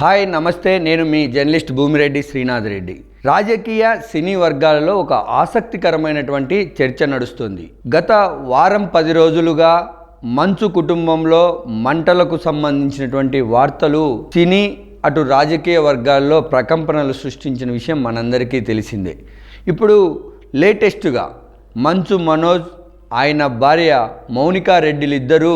Hi నమస్తే. నేను మీ జర్నలిస్ట్ భూమిరెడ్డి శ్రీనాథ్ రెడ్డి. రాజకీయ సినీ వర్గాలలో ఒక ఆసక్తికరమైనటువంటి చర్చ నడుస్తుంది. గత వారం పది రోజులుగా మంచు కుటుంబంలో మంటలకు సంబంధించినటువంటి వార్తలు సినీ అటు రాజకీయ వర్గాల్లో ప్రకంపనలు సృష్టించిన విషయం మనందరికీ తెలిసిందే. ఇప్పుడు లేటెస్ట్గా మంచు మనోజ్ ఆయన భార్య మౌనికా రెడ్డిలిద్దరూ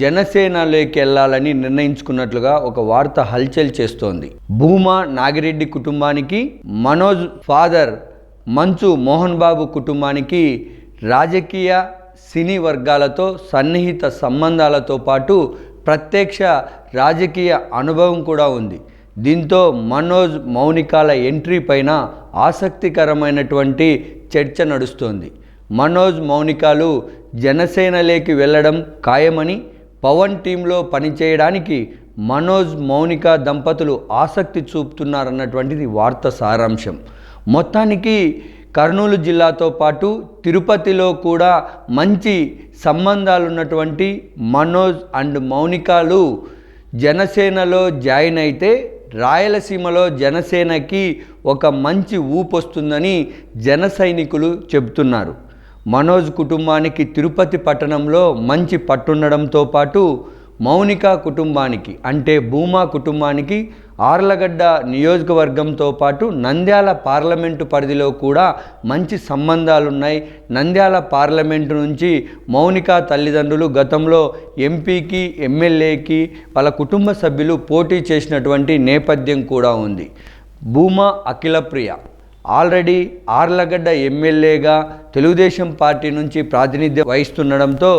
జనసేనలోకి వెళ్ళాలని నిర్ణయించుకున్నట్లుగా ఒక వార్త హల్చల్ చేస్తోంది. భూమా నాగిరెడ్డి కుటుంబానికి మనోజ్ ఫాదర్ మంచు మోహన్ బాబు కుటుంబానికి రాజకీయ సినీ వర్గాలతో సన్నిహిత సంబంధాలతో పాటు ప్రత్యక్ష రాజకీయ అనుభవం కూడా ఉంది. దీంతో మనోజ్ మౌనికాల ఎంట్రీ పైన ఆసక్తికరమైనటువంటి చర్చ నడుస్తోంది. మనోజ్ మౌనికాలు జనసేనలోకి వెళ్ళడం ఖాయమని పవన్ టీంలో పనిచేయడానికి మనోజ్ మౌనిక దంపతులు ఆసక్తి చూపుతున్నారన్నటువంటిది వార్త సారాంశం. మొత్తానికి కర్నూలు జిల్లాతో పాటు తిరుపతిలో కూడా మంచి సంబంధాలు ఉన్నటువంటి మనోజ్ అండ్ మౌనికాలు జనసేనలో జాయిన్ అయితే రాయలసీమలో జనసేనకి ఒక మంచి ఊపు వస్తుందని జన సైనికులు చెబుతున్నారు. మనోజ్ కుటుంబానికి తిరుపతి పట్టణంలో మంచి పట్టుండడంతో పాటు మౌనిక కుటుంబానికి అంటే భూమా కుటుంబానికి ఆర్లగడ్డ నియోజకవర్గంతో పాటు నంద్యాల పార్లమెంటు పరిధిలో కూడా మంచి సంబంధాలున్నాయి. నంద్యాల పార్లమెంటు నుంచి మౌనిక తల్లిదండ్రులు గతంలో ఎంపీకి ఎమ్మెల్యేకి వాళ్ళ కుటుంబ సభ్యులు పోటీ చేసినటువంటి నేపథ్యం కూడా ఉంది. భూమా అఖిలప్రియ ఆల్రెడీ ఆర్లగడ్డ ఎమ్మెల్యేగా తెలుగుదేశం పార్టీ నుంచి ప్రాతినిధ్యం వహిస్తుండడంతో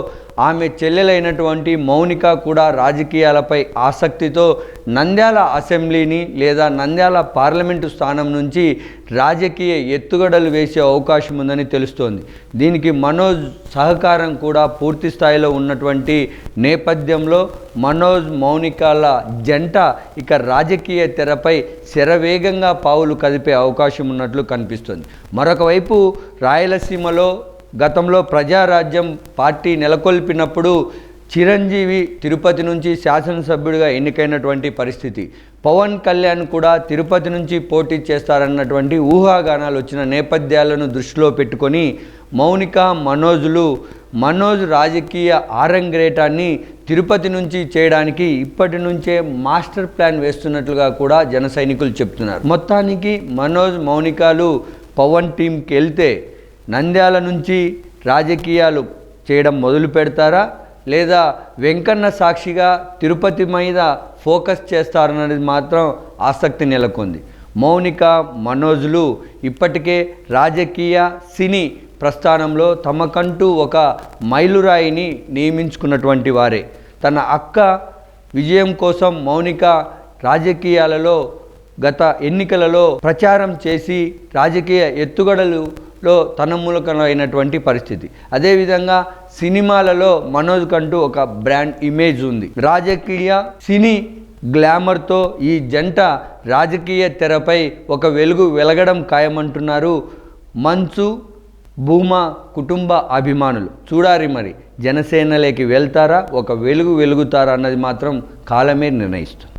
ఆమె చెల్లెలైనటువంటి మౌనిక కూడా రాజకీయాలపై ఆసక్తితో నంద్యాల అసెంబ్లీని లేదా నంద్యాల పార్లమెంటు స్థానం నుంచి రాజకీయ ఎత్తుగడలు వేసే అవకాశం ఉందని తెలుస్తోంది. దీనికి మనోజ్ సహకారం కూడా పూర్తి స్థాయిలో ఉన్నటువంటి నేపథ్యంలో మనోజ్ మౌనికాల జంట ఇక రాజకీయ తెరపై శరవేగంగా పావులు కదిపే అవకాశం ఉన్నట్లు కనిపిస్తుంది. మరొకవైపు రాయలసీమలో గతంలో ప్రజారాజ్యం పార్టీ నెలకొల్పినప్పుడు చిరంజీవి తిరుపతి నుంచి శాసనసభ్యుడిగా ఎన్నికైనటువంటి పరిస్థితి. పవన్ కళ్యాణ్ కూడా తిరుపతి నుంచి పోటీ చేస్తారన్నటువంటి ఊహాగానాలు వచ్చిన నేపథ్యాలను దృష్టిలో పెట్టుకొని మౌనిక మనోజులు మనోజ్ రాజకీయ ఆరంగ్రేటాన్ని తిరుపతి నుంచి చేయడానికి ఇప్పటి నుంచే మాస్టర్ ప్లాన్ వేస్తున్నట్లుగా కూడా జన సైనికులు చెప్తున్నారు. మొత్తానికి మనోజ్ మౌనికాలు పవన్ టీంకి వెళ్తే నంద్యాల నుంచి రాజకీయాలు చేయడం మొదలు పెడతారా? లేదా వెంకన్న సాక్షిగా తిరుపతి మీద ఫోకస్ చేస్తారన్నది మాత్రం ఆసక్తి నెలకొంది. మౌనిక మనోజులు ఇప్పటికే రాజకీయ సినీ ప్రస్థానంలో తమకంటూ ఒక మైలురాయిని నియమించుకున్నటువంటి వారే. తన అక్క విజయం కోసం మౌనిక రాజకీయాలలో గత ఎన్నికలలో ప్రచారం చేసి రాజకీయ ఎత్తుగడలు లో తనమూలకమైనటువంటి పరిస్థితి. అదేవిధంగా సినిమాలలో మనోజ్ కంటూ ఒక బ్రాండ్ ఇమేజ్ ఉంది. రాజకీయ సినీ గ్లామర్తో ఈ జంట రాజకీయ తెరపై ఒక వెలుగు వెలగడం ఖాయమంటున్నారు మంచు భూమా కుటుంబ అభిమానులు. చూడాలి మరి జనసేనలోకి వెళ్తారా? ఒక వెలుగు వెలుగుతారా అన్నది మాత్రం కాలమే నిర్ణయిస్తుంది.